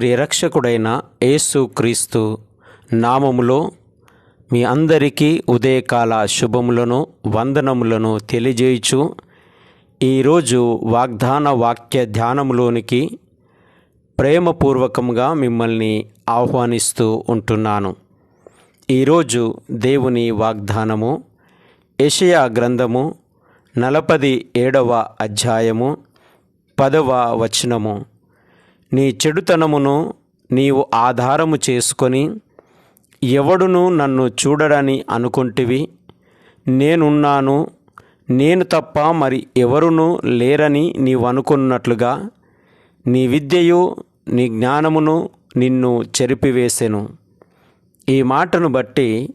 ప్రియరక్షకుడైన యేసు క్రీస్తు నామములో మీ అందరికీ ఉదయకాల శుభములను వందనములను తెలియజేయుచు ఈరోజు వాగ్దాన వాక్య ధ్యానములోనికి ప్రేమపూర్వకంగా మిమ్మల్ని ఆహ్వానిస్తూ ఉంటున్నాను. ఈరోజు దేవుని వాగ్దానము యషయా గ్రంథము నలపది ఏడవ అధ్యాయము పదవ వచనము. నీ చెడుతనమును నీవు ఆధారము చేసుకొని ఎవడును నన్ను చూడడని అనుకుంటివి. నేనున్నాను నేను తప్ప మరి ఎవరునూ లేరని నీవు అనుకున్నట్లుగా నీ విద్యయు నీ జ్ఞానమును నిన్ను చెరిపివేసెను. ఈ మాటను బట్టి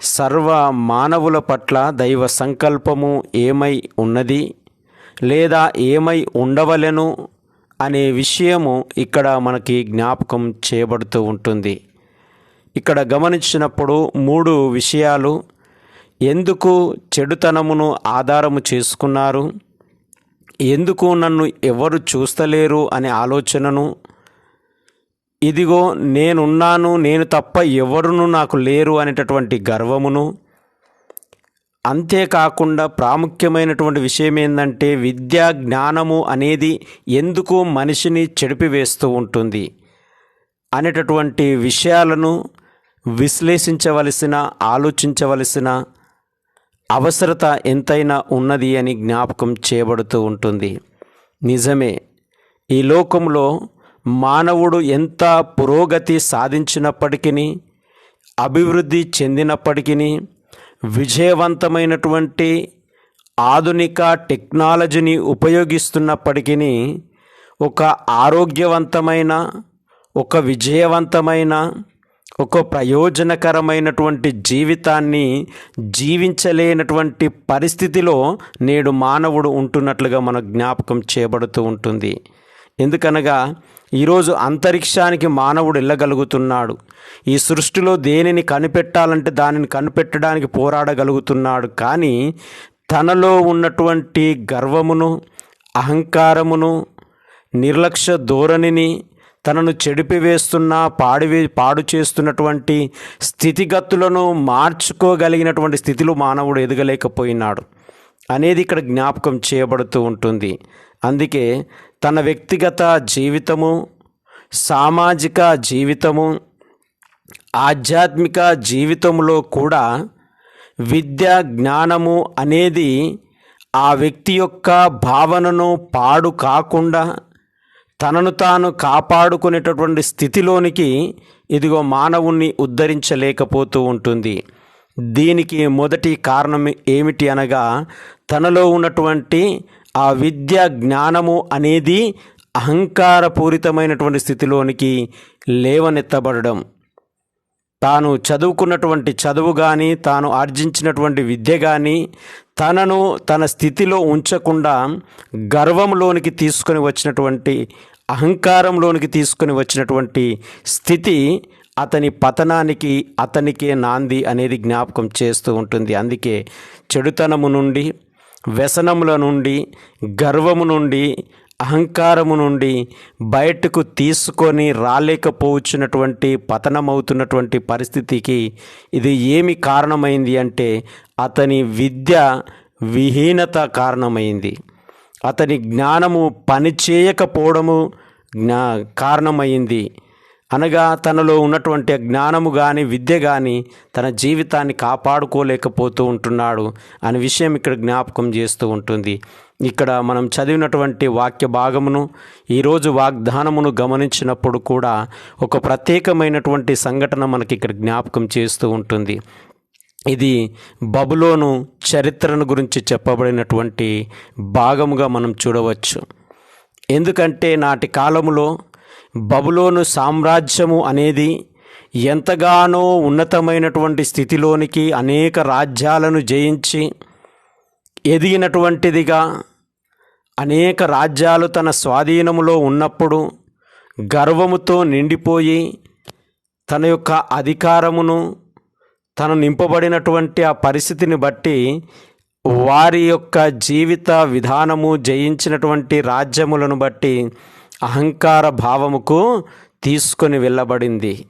సర్వ మానవుల పట్ల దైవ సంకల్పము ఏమై ఉన్నది లేదా ఏమై ఉండవలెను అనే విషయము ఇక్కడ మనకి జ్ఞాపకం చేయబడుతూ ఉంటుంది. ఇక్కడ గమనించినప్పుడు మూడు విషయాలు. ఎందుకు చెడుతనమును ఆధారము చేసుకున్నారు? ఎందుకు నన్ను ఎవరు చూస్తలేరు అనే ఆలోచనను? ఇదిగో నేనున్నాను నేను తప్ప ఎవరును నాకు లేరు అనేటటువంటి గర్వమును. అంతేకాకుండా ప్రాముఖ్యమైనటువంటి విషయం ఏంటంటే విద్యా జ్ఞానము అనేది ఎందుకు మనిషిని చెడిపివేస్తూ ఉంటుంది అనేటటువంటి విషయాలను విశ్లేషించవలసిన ఆలోచించవలసిన అవసరత ఎంతైనా ఉన్నది అని జ్ఞాపకం చేయబడుతూ ఉంటుంది. నిజమే ఈ లోకంలో మానవుడు ఎంత పురోగతి సాధించినప్పటికీ అభివృద్ధి చెందినప్పటికీ విజయవంతమైనటువంటి ఆధునిక టెక్నాలజీని ఉపయోగిస్తున్నప్పటికీ ఒక ఆరోగ్యవంతమైన ఒక విజయవంతమైన ఒక ప్రయోజనకరమైనటువంటి జీవితాన్ని జీవించలేనటువంటి పరిస్థితిలో నేడు మానవుడు ఉంటున్నట్లుగా మన జ్ఞాపకం చేయబడుతూ ఉంటుంది. ఎందుకనగా ఈరోజు అంతరిక్షానికి మానవుడు వెళ్ళగలుగుతున్నాడు ఈ సృష్టిలో దేనిని కనిపెట్టాలంటే దానిని కనిపెట్టడానికి పోరాడగలుగుతున్నాడు. కానీ తనలో ఉన్నటువంటి గర్వమును అహంకారమును నిర్లక్ష్య ధోరణిని తనను చెడిపివేస్తున్న పాడివే పాడు చేస్తున్నటువంటి స్థితిగతులను మార్చుకోగలిగినటువంటి స్థితిలో మానవుడు ఎదగలేకపోయినాడు. అనేది ఇక్కడ జ్ఞాపకం చేయబడుతూ ఉంటుంది. అందుకే తన వ్యక్తిగత జీవితము సామాజిక జీవితము ఆధ్యాత్మిక జీవితంలో కూడా విద్య జ్ఞానము అనేది ఆ వ్యక్తి యొక్క భావనను పాడు కాకుండా తనను తాను కాపాడుకునేటటువంటి స్థితిలోనికి ఇదిగో మానవుణ్ణి ఉద్ధరించలేకపోతూ ఉంటుంది. దీనికి మొదటి కారణం ఏమిటి అనగా తనలో ఉన్నటువంటి ఆ విద్య జ్ఞానము అనేది అహంకారపూరితమైనటువంటి స్థితిలోనికి లేవనెత్తబడడం. తాను చదువుకున్నటువంటి చదువు కానీ తాను ఆర్జించినటువంటి విద్య కానీ తనను తన స్థితిలో ఉంచకుండా గర్వంలోనికి తీసుకొని వచ్చినటువంటి అహంకారంలోనికి తీసుకొని వచ్చినటువంటి స్థితి అతని పతనానికి అతనికే నాంది అనేది జ్ఞాపకం చేస్తూ ఉంటుంది. అందుకే చెడుతనము నుండి వ్యసనముల నుండి గర్వము నుండి అహంకారము నుండి బయటకు తీసుకొని రాలేకపోవచ్చున్నటువంటి పతనమవుతున్నటువంటి పరిస్థితికి ఇది ఏమి కారణమైంది అంటే అతని విద్య విహీనత కారణమైంది. అతని జ్ఞానము పనిచేయకపోవడము జ్ఞా కారణమైంది. అనగా తనలో ఉన్నటువంటి జ్ఞానము కానీ విద్య కానీ తన జీవితాన్ని కాపాడుకోలేకపోతూ ఉంటున్నాడు అనే విషయం ఇక్కడ జ్ఞాపకం చేస్తూ ఉంటుంది. ఇక్కడ మనం చదివినటువంటి వాక్య భాగమును ఈరోజు వాగ్దానమును గమనించినప్పుడు కూడా ఒక ప్రత్యేకమైనటువంటి సంఘటన మనకి ఇక్కడ జ్ఞాపకం చేస్తూ ఉంటుంది. ఇది బబులోను చరిత్రను గురించి చెప్పబడినటువంటి భాగముగా మనం చూడవచ్చు. ఎందుకంటే నాటి కాలములో బబులోను సామ్రాజ్యము అనేది ఎంతగానో ఉన్నతమైనటువంటి స్థితిలోనికి అనేక రాజ్యాలను జయించి ఎదిగినటువంటిదిగా అనేక రాజ్యాలు తన స్వాధీనములో ఉన్నప్పుడు గర్వముతో నిండిపోయి తన యొక్క అధికారమును తను నింపబడినటువంటి ఆ పరిస్థితిని బట్టి వారి యొక్క జీవిత విధానము జయించినటువంటి రాజ్యములను బట్టి అహంకార భావముకు తీసుకొని వెళ్ళబడింది.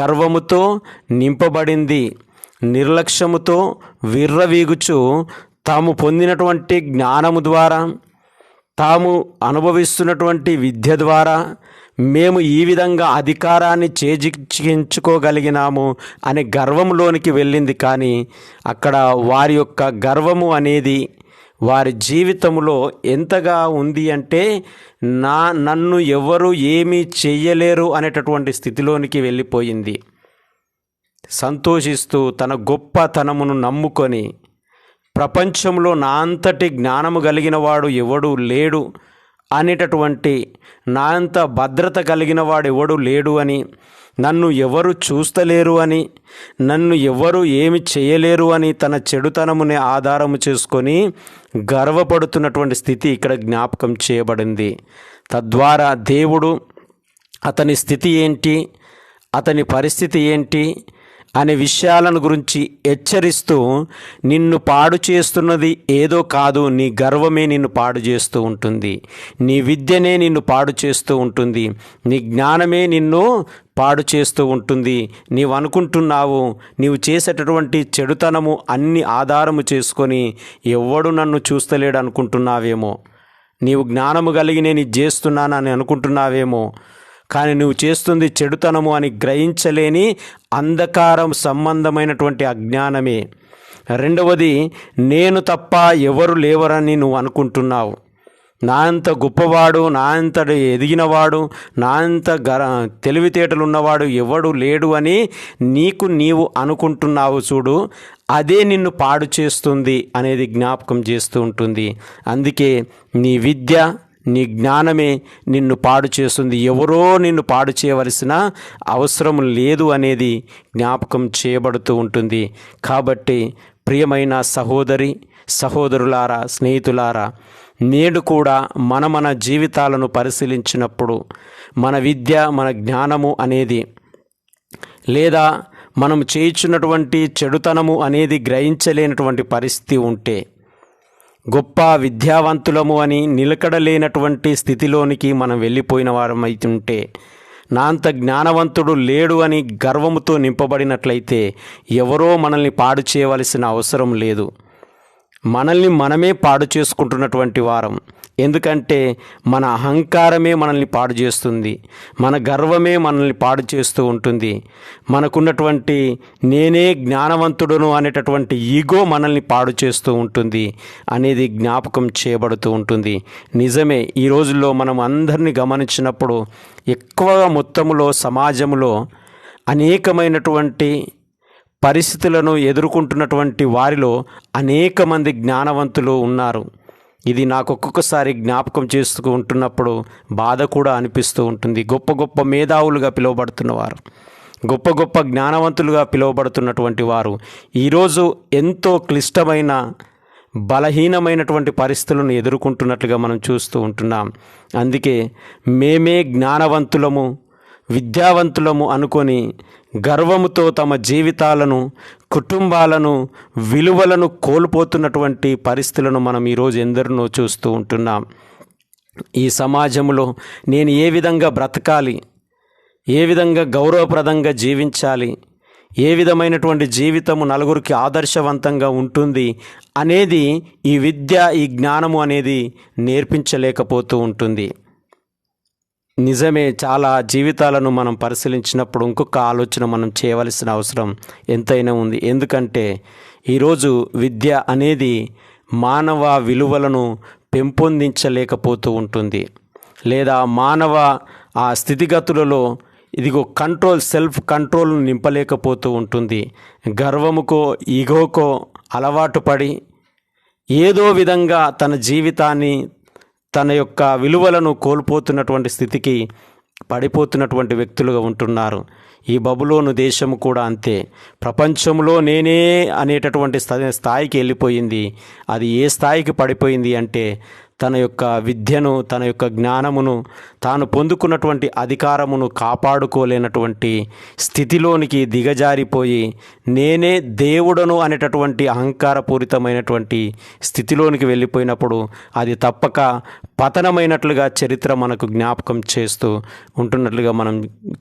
గర్వముతో నింపబడింది. నిర్లక్ష్యముతో విర్రవీగుచు తాము పొందినటువంటి జ్ఞానము ద్వారా తాము అనుభవిస్తున్నటువంటి విద్య ద్వారా మేము ఈ విధంగా అధికారాన్ని చేజిక్కించుకోగలిగినాము అనే గర్వంలోనికి వెళ్ళింది. కానీ అక్కడ వారి యొక్క గర్వము అనేది వారి జీవితంలో ఎంతగా ఉంది అంటే నా నన్ను ఎవరు ఏమీ చెయ్యలేరు అనేటటువంటి స్థితిలోనికి వెళ్ళిపోయింది. సంతోషిస్తూ తన గొప్పతనమును నమ్ముకొని ప్రపంచంలో నా అంతటి జ్ఞానము కలిగిన వాడు ఎవడు లేడు అనేటటువంటి నా అంత భద్రత కలిగిన వాడు ఎవడు లేడు అని నన్ను ఎవరు చూస్తలేరు అని నన్ను ఎవరు ఏమి చేయలేరు అని తన చెడుతనముని ఆధారము చేసుకొని గర్వపడుతున్నటువంటి స్థితి ఇక్కడ జ్ఞాపకం చేయబడింది. తద్వారా దేవుడు అతని స్థితి ఏంటి అతని పరిస్థితి ఏంటి అనే విషయాలను గురించి హెచ్చరిస్తూ నిన్ను పాడు చేస్తున్నది ఏదో కాదు నీ గర్వమే నిన్ను పాడు చేస్తూ ఉంటుంది. నీ విద్యనే నిన్ను పాడు చేస్తూ ఉంటుంది. నీ జ్ఞానమే నిన్ను పాడు చేస్తూ ఉంటుంది. నీవు అనుకుంటున్నావు నీవు చేసేటటువంటి చెడుతనము అన్ని ఆధారము చేసుకొని ఎవడు నన్ను చూస్తలేడు అనుకుంటున్నావేమో నీవు జ్ఞానము కలిగి నేను చేస్తున్నానని అనుకుంటున్నావేమో? కానీ నువ్వు చేస్తుంది చెడుతనము అని గ్రహించలేని అంధకారం సంబంధమైనటువంటి అజ్ఞానమే రెండవది నేను తప్ప ఎవరు లేవరని నువ్వు అనుకుంటున్నావు. నా అంత గొప్పవాడు నా అంత ఎదిగినవాడు నా అంత గర తెలివితేటలు ఉన్నవాడు ఎవడు లేడు అని నీకు నీవు అనుకుంటున్నావు చూడు అదే నిన్ను పాడు చేస్తుంది అనేది జ్ఞాపకం చేస్తూ ఉంటుంది. అందుకే నీ విద్య నీ జ్ఞానమే నిన్ను పాడు చేస్తుంది. ఎవరో నిన్ను పాడు చేయవలసిన అవసరం లేదు అనేది జ్ఞాపకం చేయబడుతూ ఉంటుంది. కాబట్టి ప్రియమైన సహోదరి సహోదరులారా స్నేహితులారా నేడు కూడా మన మన జీవితాలను పరిశీలించినప్పుడు మన విద్య మన జ్ఞానము అనేది లేదా మనం చేయించున్నటువంటి చెడుతనము అనేది గ్రహించలేనటువంటి పరిస్థితి ఉంటే గొప్ప విద్యావంతులము అని నిలకడలేనటువంటి స్థితిలోనికి మనం వెళ్ళిపోయిన వారమైతుంటే నా అంత జ్ఞానవంతుడు లేడు అని గర్వముతో నింపబడినట్లయితే ఎవరో మనల్ని పాడు చేయవలసిన అవసరం లేదు. మనల్ని మనమే పాడు చేసుకుంటున్నటువంటి వారం. ఎందుకంటే మన అహంకారమే మనల్ని పాడు చేస్తుంది మన గర్వమే మనల్ని పాడు చేస్తూ ఉంటుంది. మనకున్నటువంటి నేనే జ్ఞానవంతుడును అనేటటువంటి ఈగో మనల్ని పాడు చేస్తూ ఉంటుంది అనేది జ్ఞాపకం చేయబడుతూ ఉంటుంది. నిజమే ఈ రోజుల్లో మనం అందరినీ గమనించినప్పుడు ఎక్కువగా మొత్తంలో సమాజంలో అనేకమైనటువంటి పరిస్థితులను ఎదుర్కొంటున్నటువంటి వారిలో అనేక మంది జ్ఞానవంతులు ఉన్నారు. ఇది నాకు ఒక్కొక్కసారి జ్ఞాపకం చేస్తూ ఉంటున్నప్పుడు బాధ కూడా అనిపిస్తూ ఉంటుంది. గొప్ప గొప్ప మేధావులుగా పిలువబడుతున్నవారు గొప్ప గొప్ప జ్ఞానవంతులుగా పిలువబడుతున్నటువంటి వారు ఈరోజు ఎంతో క్లిష్టమైన బలహీనమైనటువంటి పరిస్థితులను ఎదుర్కొంటున్నట్లుగా మనం చూస్తూ ఉంటున్నాం. అందుకే మేమే జ్ఞానవంతులము విద్యావంతులము అనుకొని గర్వముతో తమ జీవితాలను కుటుంబాలను విలువలను కోల్పోతున్నటువంటి పరిస్థితులను మనం ఈరోజు ఎందరినో చూస్తూ ఉంటున్నాం. ఈ సమాజంలో నేను ఏ విధంగా బ్రతకాలి? ఏ విధంగా గౌరవప్రదంగా జీవించాలి? ఏ విధమైనటువంటి జీవితము నలుగురికి ఆదర్శవంతంగా ఉంటుంది అనేది ఈ విద్య ఈ జ్ఞానము అనేది నేర్పించలేకపోతూ ఉంటుంది. నిజమే చాలా జీవితాలను మనం పరిశీలించినప్పుడు ఇంకొక ఆలోచన మనం చేయవలసిన అవసరం ఎంతైనా ఉంది. ఎందుకంటే ఈరోజు విద్య అనేది మానవ విలువలను పెంపొందించలేకపోతూ ఉంటుంది. లేదా మానవ ఆ స్థితిగతులలో ఇదిగో కంట్రోల్ సెల్ఫ్ కంట్రోల్ను నింపలేకపోతూ ఉంటుంది. గర్వముకో ఈగోకో అలవాటు పడి ఏదో విధంగా తన జీవితాన్ని తన యొక్క విలువలను కోల్పోతున్నటువంటి స్థితికి పడిపోతున్నటువంటి వ్యక్తులుగా ఉంటున్నారు. ఈ బబులోను దేశము కూడా అంతే. ప్రపంచంలో నేనే అనేటటువంటి స్థాయికి వెళ్ళిపోయింది. అది ఏ స్థాయికి పడిపోయింది అంటే తన యొక్క విద్యను తన యొక్క జ్ఞానమును తాను పొందుకున్నటువంటి అధికారమును కాపాడుకోలేనటువంటి స్థితిలోనికి దిగజారిపోయి నేనే దేవుడను అనేటటువంటి అహంకారపూరితమైనటువంటి స్థితిలోనికి వెళ్ళిపోయినప్పుడు అది తప్పక పతనమైనట్లుగా చరిత్ర మనకు జ్ఞాపకం చేస్తూ ఉంటున్నట్లుగా మనం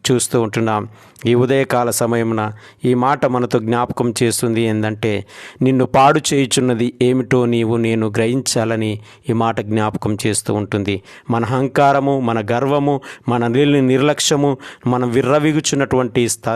చూస్తూ ఉంటున్నాం. ఈ ఉదయకాల సమయమున ఈ మాట మనతో జ్ఞాపకం చేస్తుంది ఏంటంటే నిన్ను పాడు చేయుచున్నది ఏమిటో నీవు నేను గ్రహించాలని ఈ మాట జ్ఞాపకం చేస్తూ ఉంటుంది. మన అహంకారము మన గర్వము మన నీళ్ళని నిర్లక్ష్యము మనం విర్రవిగుచున్నటువంటి స్థ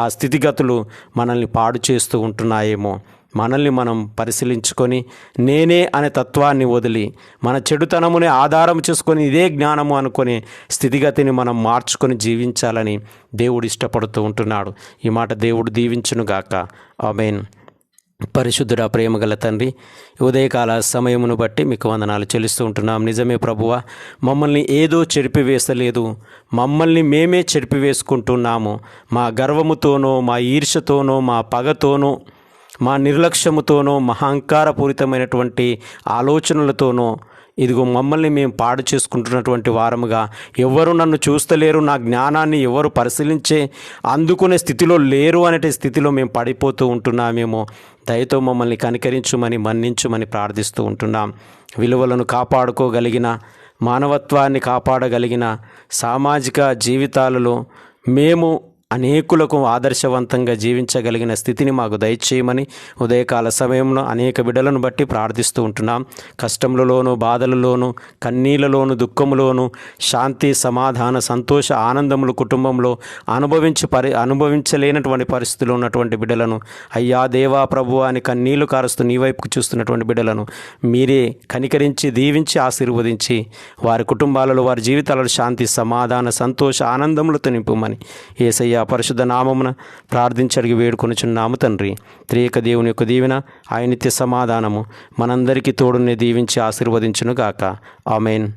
ఆ స్థితిగతులు మనల్ని పాడు చేస్తూ ఉంటున్నాయేమో. మనల్ని మనం పరిశీలించుకొని నేనే అనే తత్వాన్ని వదిలి మన చెడుతనమునే ఆధారం చేసుకొని ఇదే జ్ఞానము అనుకునే స్థితిగతిని మనం మార్చుకొని జీవించాలని దేవుడు ఇష్టపడుతూ ఉంటున్నాడు. ఈ మాట దేవుడు దీవించునుగాక. ఆమెన్. పరిశుద్ధుడ ప్రేమగల తండ్రి ఉదయకాల సమయమును బట్టి మీకు వందనాలు చెల్లిస్తూ ఉంటున్నాం. నిజమే ప్రభువ మమ్మల్ని ఏదో చెరిపివేసలేదు మమ్మల్ని మేమే చెరిపివేసుకుంటున్నాము. మా గర్వముతోనో మా ఈర్షతోనో మా పగతోనో మా నిర్లక్ష్యముతోనో మహంకారపూరితమైనటువంటి ఆలోచనలతోనో ఇదిగో మమ్మల్ని మేము పాడు చేసుకుంటున్నటువంటి వారముగా ఎవరు నన్ను చూస్తలేరు నా జ్ఞానాన్ని ఎవరు పరిశీలించే అందుకునే స్థితిలో లేరు అనే స్థితిలో మేము పడిపోతూ ఉంటున్నామేమో. దయతో మమ్మల్ని కనికరించుమని మన్నించుమని ప్రార్థిస్తూ ఉంటున్నాం. విలువలను కాపాడుకోగలిగిన మానవత్వాన్ని కాపాడగలిగిన సామాజిక జీవితాలలో మేము అనేకులకు ఆదర్శవంతంగా జీవించగలిగిన స్థితిని మాకు దయచేయమని ఉదయకాల సమయంలో అనేక బిడలను బట్టి ప్రార్థిస్తూ ఉంటున్నాం. కష్టములలోను బాధలలోను కన్నీళ్ళలోను దుఃఖములోను శాంతి సమాధాన సంతోష ఆనందములు కుటుంబంలో అనుభవించి పరి అనుభవించలేనటువంటి పరిస్థితుల్లో ఉన్నటువంటి బిడ్డలను అయ్యా దేవా ప్రభు అని కన్నీళ్ళు కారుస్తూ నీ వైపుకు చూస్తున్నటువంటి బిడ్డలను మీరే కనికరించి దీవించి ఆశీర్వదించి వారి కుటుంబాలలో వారి జీవితాలలో శాంతి సమాధాన సంతోష ఆనందములతో నింపుమని ఏసయ్య పరిశుద్ధ నామమున ప్రార్థించడిగి వేడుకొనుచున్నాము తండ్రి. త్రియక దేవుని యొక్క దీవెన ఆయన నిత్య సమాధానము మనందరికీ తోడుని దీవించి ఆశీర్వదించును గాక ఆమెన్.